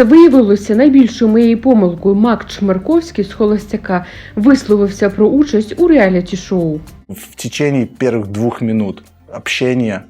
це виявилося найбільшою моєю помилкою. Мак Чмерковський з Холостяка висловився про участь у реаліті-шоу. В течение перших двох минут общения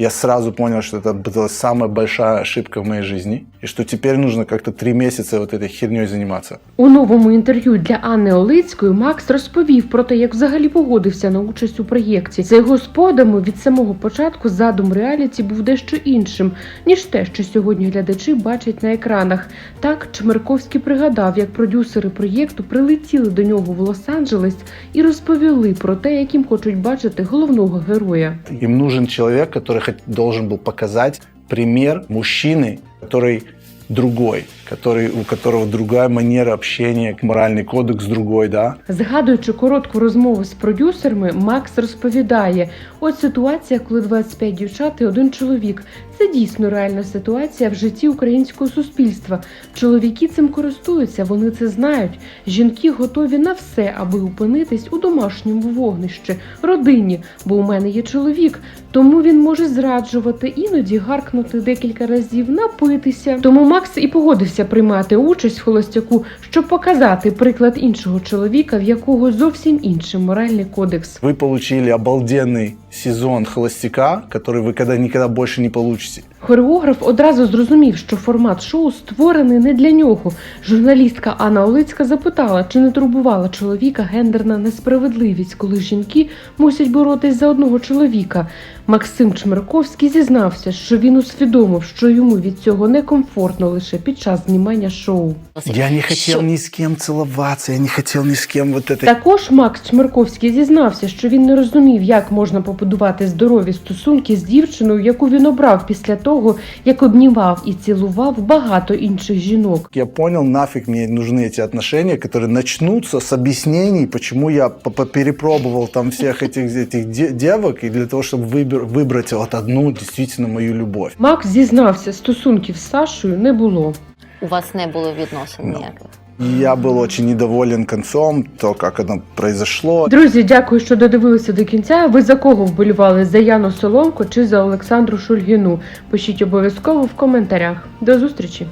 я сразу понял, что это была самая большая ошибка в моей жизни, и что теперь нужно как-то три месяца вот этой херней заниматься. У новому інтерв'ю для Анни Олицької Макс розповів про те, як взагалі погодився на участь у проєкті. За його сподами від самого початку задум реаліті був дещо іншим ніж те, що сьогодні глядачі бачать на екранах. Так Чмерковський пригадав, як продюсери проєкту прилетіли до нього в Лос-Анджелес і розповіли про те, яким хочуть бачити головного героя. Им нужен человек, который хот- должен был показать пример мужчины, который другой, который, у которого другая манера общения, моральный кодекс другой, да. Згадуючи коротку розмову з продюсерами, Макс розповідає: от ситуація, коли 25 дівчат і один чоловік. Це дійсно реальна ситуація в житті українського суспільства. Чоловіки цим користуються, вони це знають. Жінки готові на все, аби опинитись у домашньому вогнищі, родині, бо у мене є чоловік, тому він може зраджувати, іноді гаркнути декілька разів, напитися. Тому Макс і погодився приймати участь в холостяку, щоб показати приклад іншого чоловіка, в якого зовсім інший моральний кодекс. Ви получили обалденный сезон холостяка, который вы когда никогда больше не получите. Хореограф одразу зрозумів, що формат шоу створений не для нього. Журналістка Анна Олицька запитала, чи не турбувала чоловіка гендерна несправедливість, коли жінки мусять боротись за одного чоловіка. Максим Чмерковський зізнався, що він усвідомив, що йому від цього некомфортно лише під час знімання шоу. Я не хотел ни с кем целоваться, я не хотел ни с кем вот это. Також Макс Чмерковський зізнався, що він не розумів, як можна побудувати здорові стосунки з дівчиною, яку він обрав після того, як обнімав і цілував багато інших жінок. Я понял, нафиг мне нужны эти отношения, которые начнутся с объяснений, почему я по- по- перепробовал там всех этих, этих де- девок, и для того, чтобы выбер- выбрать вот одну действительно мою любовь. Макс зізнався, стосунків з Сашою не було. У вас не було відносин Ну. ніяких. Я был очень недоволен концом, то, как оно произошло. Друзі, дякую, що додивилися до кінця. Ви за кого вболівали за Яну Соломко чи за Олександру Шульгіну? Пишіть обов'язково в коментарях. До зустрічі!